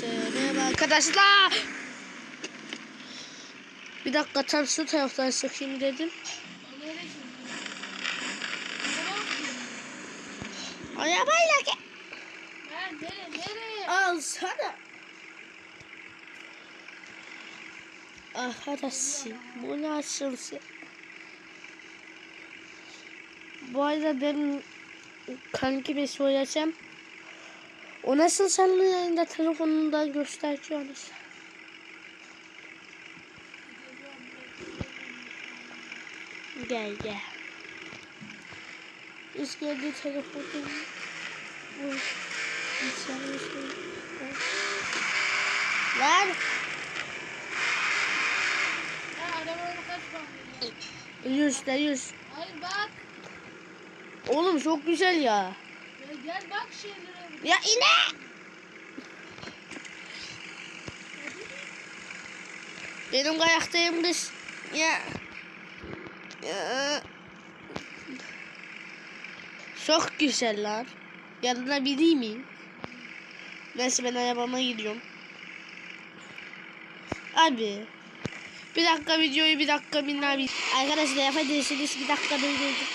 Herkese merhaba arkadaşlar. Bir dakika tam şu taraftan sıkayım dedim. Arabayla gel. Al sana. Arkadaşım bu nasıl şey? Bu arada ben kanki bir söyleyeceğim. O nasıl canlı yayında telefonunda gösteriyorsunuz? Gel gel. Biz geldi telefonu. Ver. Yüz de yüz. Hayır bak. Oğlum çok güzel ya. Ya Gel bak şeylere. Ya ine. Benim kayaktayım kız. Ya. ya. Çok güzel lan. Yanına bineyim mi? Neyse ben arabama gidiyorum. Abi. Bir dakika videoyu bir dakika bin abi. Arkadaşlar yapabilirsiniz bir dakika durdurdum.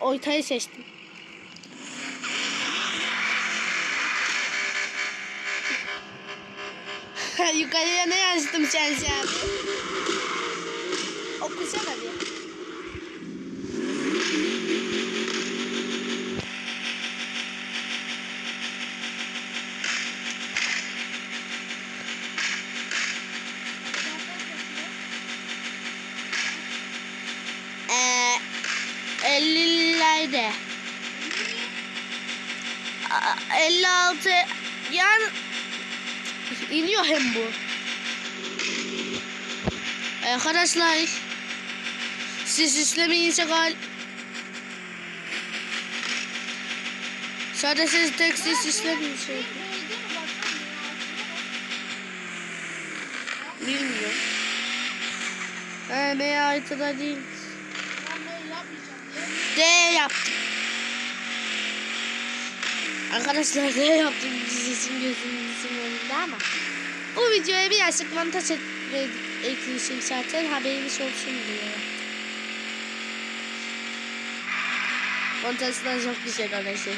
Ortayı seçtim. Yukarıya ne yazdım sen sen? Okusana bir. İniyor hem bu. Arkadaşlar siz istemeyince gal Sadece siz tek siz istemeyince Bilmiyorum. He, M haritada değil. D yaptım. Arkadaşlar D yaptım dizisinin gözünüzün önünde ama bu videoya birazcık montaj ekleyeceğim zaten haberiniz olsun diye. Montajlar çok güzel olacak.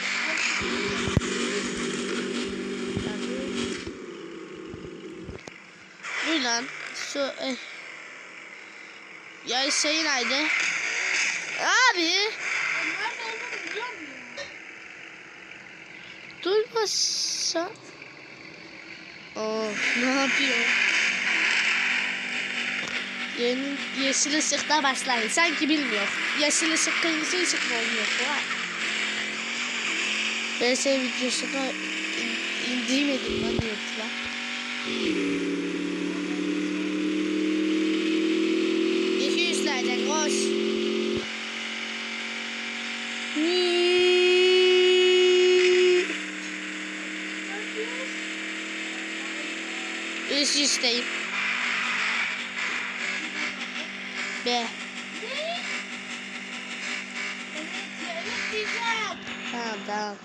Dur lan. Şu eh. Ya şey nerede? Abi. Nerede Of ne yapıyor? Yeni yeşil ışıkta başlayın. Sanki bilmiyor. Yeşil ışık kırmızı ışık mı oluyor? Ben şey videosunu in- indirmedim lan YouTube'a. İki yüzlerden koş. Üst üsteyim. B. Tamam tamam.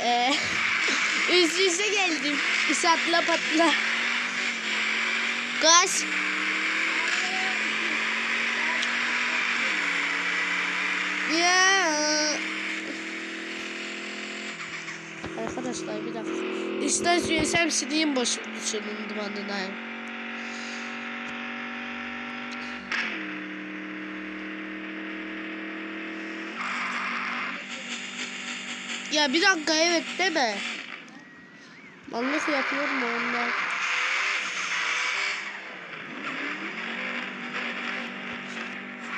Ee, üst üste geldim. Isatla patla. Gaz. Ya. Arkadaşlar bir dakika. İster söylesem sileyim boşun şunun dumanına. Ya bir dakika evet deme. Mallık yapıyor mu onlar?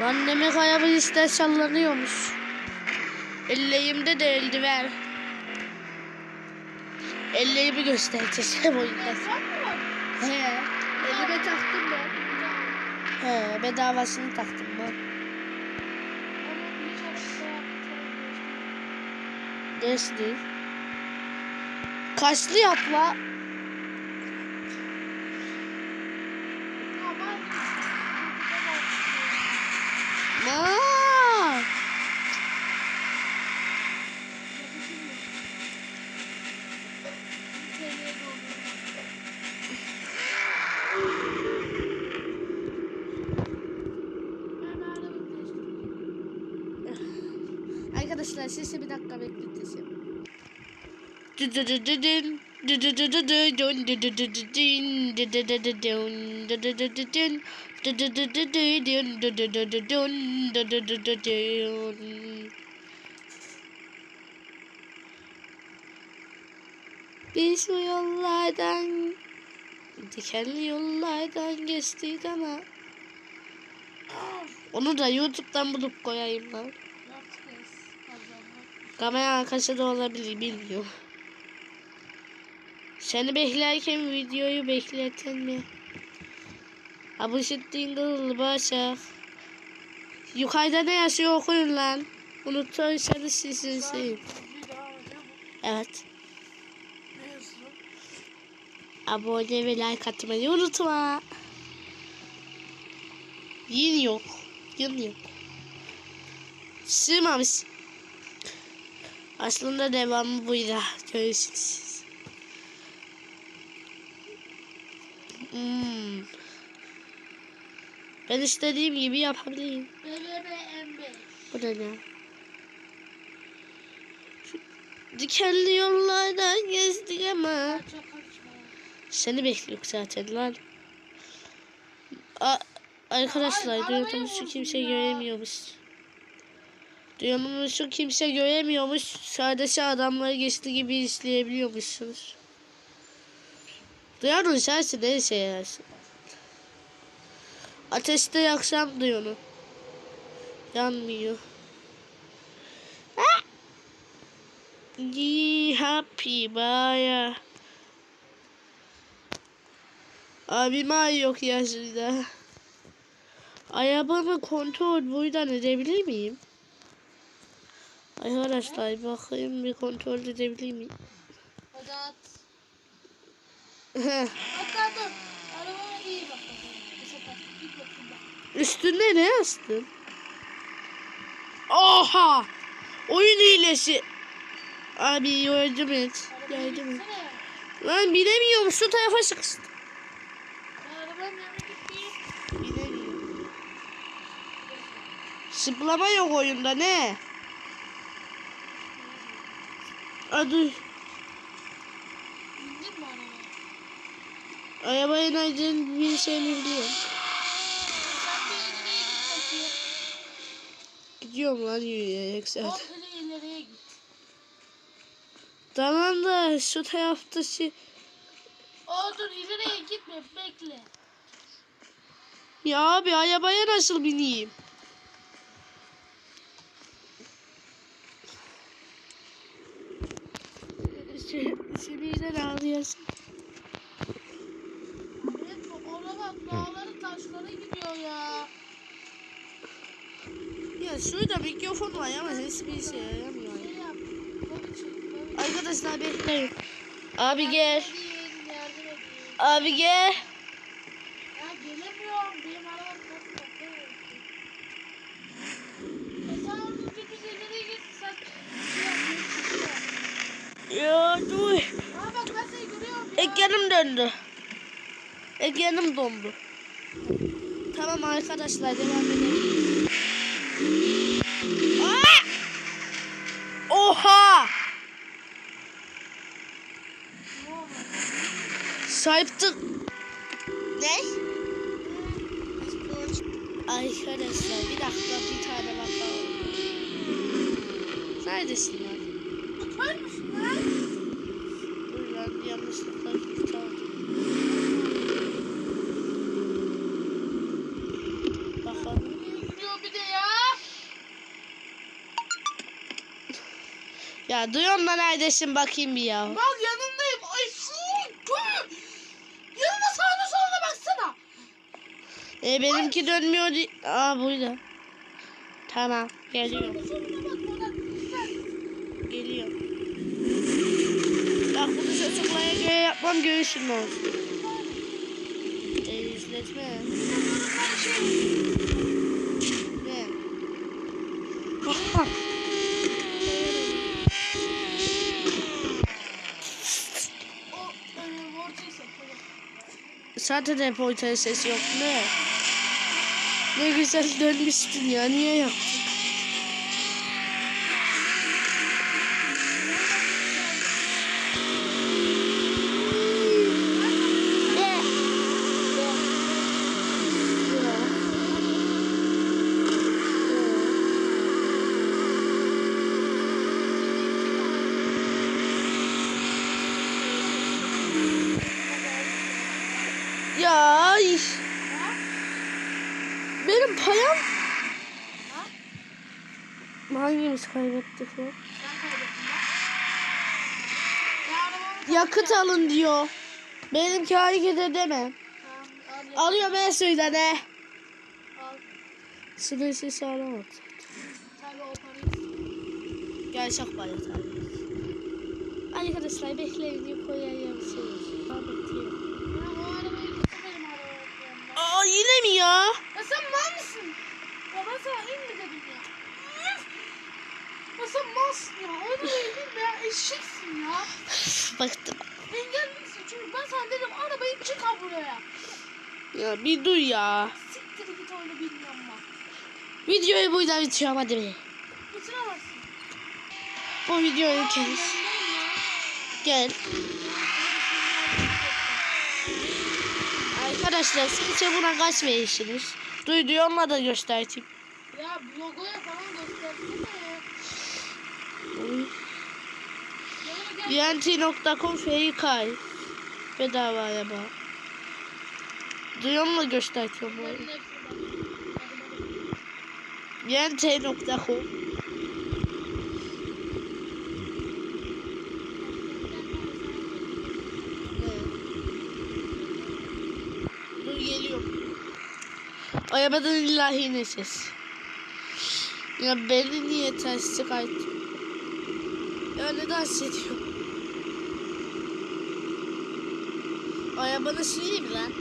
Lan demek ayağımın ister sallanıyormuş. Elleğimde de eldiven. Elleğimi göstereceğim o yüzden. He. Elime taktım ben. He bedavasını taktım ben. Ders değil. Kaçlı yapma. Ya ben Aa! Arkadaşlar sizi bir dakika bekleteceğim. Biz bu yollardan dikenli yollardan geçtik ama onu da YouTube'dan bulup koyayım ben. Kamera arkası da olabilir bilmiyorum. Seni beklerken videoyu bekleten mi? Abuşettiğin kızıl başak. Yukarıda ne yazıyor okuyun lan. Unutursanız sizin şeyim. Evet. Abone ve like atmayı unutma. Yin yok. Yin yok. Sığmamış. Aslında devamı buydu. Görüşürüz. Hmm. Ben istediğim gibi yapabilirim. BBM5. Bu da ne? Dikenli yollardan gezdik ama. Seni bekliyor zaten lan. A arkadaşlar vurdun kimse göremiyormuş. Duyduğumuz şu kimse göremiyormuş. Sadece adamları geçti gibi izleyebiliyormuşsunuz. Duyar onu sensin neyse yersin. Ateşte yaksam diyor onu. Yanmıyor. Ah! Be happy baya. Abim ay yok yaşında. Arabamı kontrol buradan edebilir miyim? Arkadaşlar bakayım bir kontrol edebilir miyim? Hadi at. Hatta dur. Arabama iyi bak. Üstünde ne astın? Oha! Oyun hilesi. Abi yardım et. Yardım et. Lan bilemiyorum şu tarafa. Bilemiyorum. Zıplama yok oyunda ne? Mi arabaya? Nereden bir şey biliyorum. Gidiyorum lan yürüyerek zaten. Komple ileriye git. Tamam da şu tarafta şey... Aa dur ileriye gitme bekle. Ya abi arabaya nasıl bineyim? Seni ağlıyorsun. Evet ona bak dağların taşları gidiyor ya. Ya şurada mikrofon var ama ses bir şey yaramıyor. Arkadaşlar bekleyin. Abi gel. Abi gel. Ya gelemiyorum. Benim arabam nasıl bakıyorum. E sen orada dümdüz ileriye git. Sen şey yap. yürü, çıkıyor. Ya dur. Aa bak ben seni görüyorum ya. Ekranım döndü. Ekranım dondu. Tamam arkadaşlar devam edelim. Aa! Oha! Sahiptik. Ne? Arkadaşlar bir dakika bir tane bakalım. Neredesin lan? Kör müsün lan? Dur lan yanlışlıkla gitti aldım. Bakalım. Nereye gidiyor bir de ya? Ya duyuyorum lan neredesin bakayım bir ya. Bak yanındayım. Ay şu. Yanına sağına soluna baksana. E benimki dönmüyor. di- Aa burada. Tamam geliyorum. Geliyorum. Bak bunu çocuklara göre yapmam görüşün olsun. E, izletme. Ne? O e, vortex yapalım. Zaten hep ortaya ses yok ne? Ne güzel dönmüştün ya niye yaptın? Hangimiz. Ya arabamı Yakıt alın diyor. Benimki hareket edemem. Tamam. Alıyor ben ne? Al. Sınırsız o parayı. Gerçek para tabii. Arkadaşlar bekleyin koyayım getirmedim arabamı. Aa yine mi ya? Ya sen mal mısın? Ben sana in mi dedim ya? Malsın ya. Öyle değil mi ya? Eşeksin ya. Baktım. Engellisin çünkü ben sana dedim arabayı çıkar buraya. Ya bir dur ya. Siktir git öyle bilmiyorum ben. Videoyu buradan bitiriyorum hadi be. Bitiremezsin. Bu videoyu kes. Gel. Arkadaşlar sizce buna kaç verirsiniz? Duyduğumla da göstereyim. Ya logoya falan göstersene ya. Uy. Yanına gel. Yenti.com Ferikay. Bedava araba. Duyumla gösteriyorum bu arada. Yenti.com Dur geliyorum. Arabadan illahi ne ses. Ya beni niye ters çıkarttı? Ya ne dans ediyor? Arabanı sileyim lan?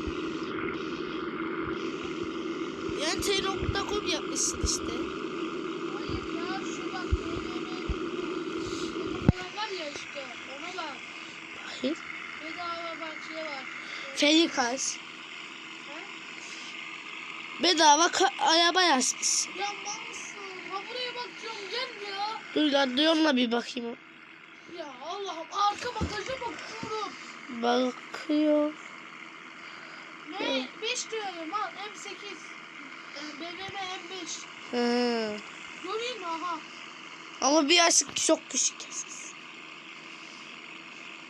Yani T.com yapmışsın işte. Hayır ya şu bak falan var ya işte ona bak. Hayır. Bedava bak şey var. Ferikas. Bedava araba yazmış. Ya mal mısın? Ha buraya bak diyorum gel ya. Dur lan Duyumla bir bakayım. Arka bagaja bakıyorum. Bakıyor. Ne? 5 diyorum al M8. Ee, BMW M5. Ha. Göreyim aha. Ama bir açık çok küçük.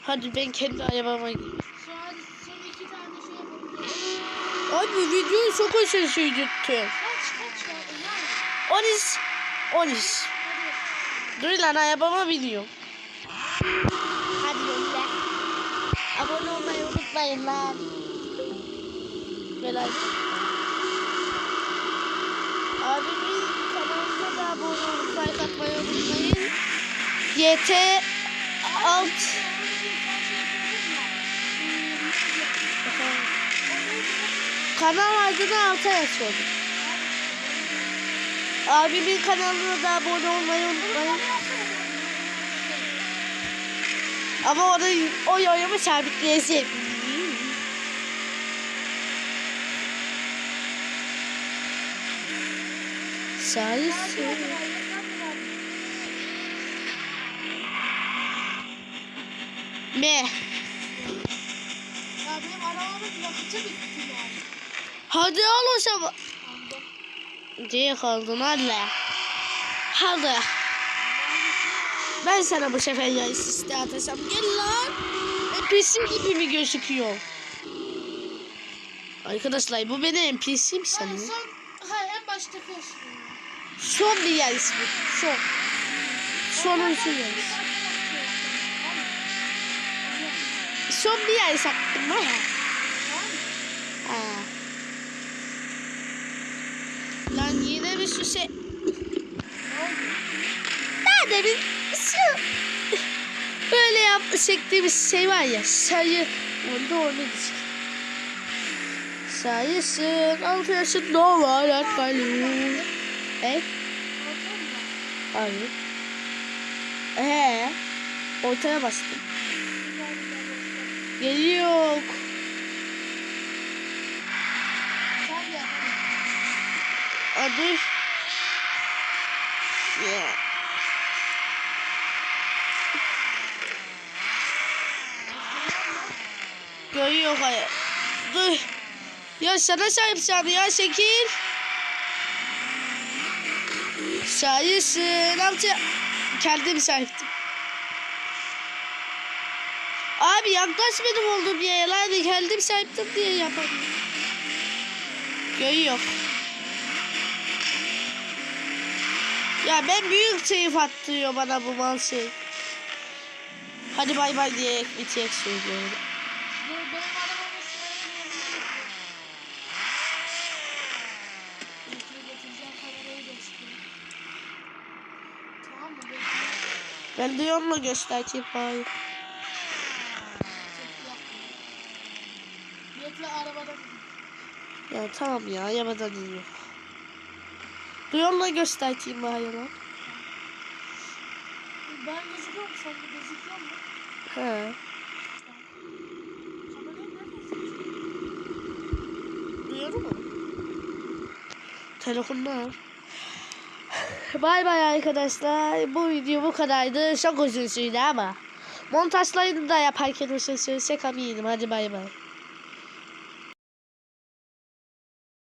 Hadi ben kendi arabama gideyim. Şey. Abi videoyu çok hoşuna sürdürttüm. Kaç kaç ya? Yani. 13. 13. Hadi. Dur lan arabama biniyorum. Abone olmayı unutmayın lan. Ve like. Abimin kanalına da abone olup like atmayı unutmayın. YT alt. Kanal adını alta yazıyorum. Abimin kanalına da abone olmayı unutmayın. Ama orada o yorumu sabitleyeceğim. Sayısı. Me. Ya benim arabamın yakıtı bitti yani. Hadi al o zaman. Diye kaldın hadi. Hadi. Ben sana bu sefer ya iste atasam. Gel lan. NPC gibi mi gözüküyor? Arkadaşlar bu benim NPC'm Ben sanıyor. son, ha en başta kaçtım. Son bir yer ismi. Son. Sonuncu yer. Son bir yer sattım ha. Lan yine bir şey. Nerede bir böyle yap çektiğimiz şey var ya sayı onda onu diyecek. Sayısın altı yaşında olarak kalıyor. E? Hayır. Ee, ortaya bastım. Geliyor. Adı. Yeah. Görüyor hayır. Dur. Ya sana sahipsen ya şekil. Sayısın amca. Kendim sahiptim. Abi yaklaş benim olduğum yere. Hadi kendim sahiptim diye yapalım. Görüyor. Ya ben büyük sayıf attırıyor bana bu mal şey. Hadi bay bay diye bitecek söylüyorum. Dur benim arabamın sırayı Bekle getireceğim kamerayı göstereyim. Tamam mı? Bekle. Ben de yolla göstereyim bari. Çok yapma. Bekle arabada. Ya tamam ya yamadan iniyor. Duyonla göstereyim bari lan. Ben gözüküyor mu? Sen de gözüküyor mu? He. Duyuyor mu? Telefonda. Bay bay arkadaşlar. Bu video bu kadardı. Çok uzun sürdü ama. Montajlarını da yaparken uzun sürecek eminim. Hadi bay bay.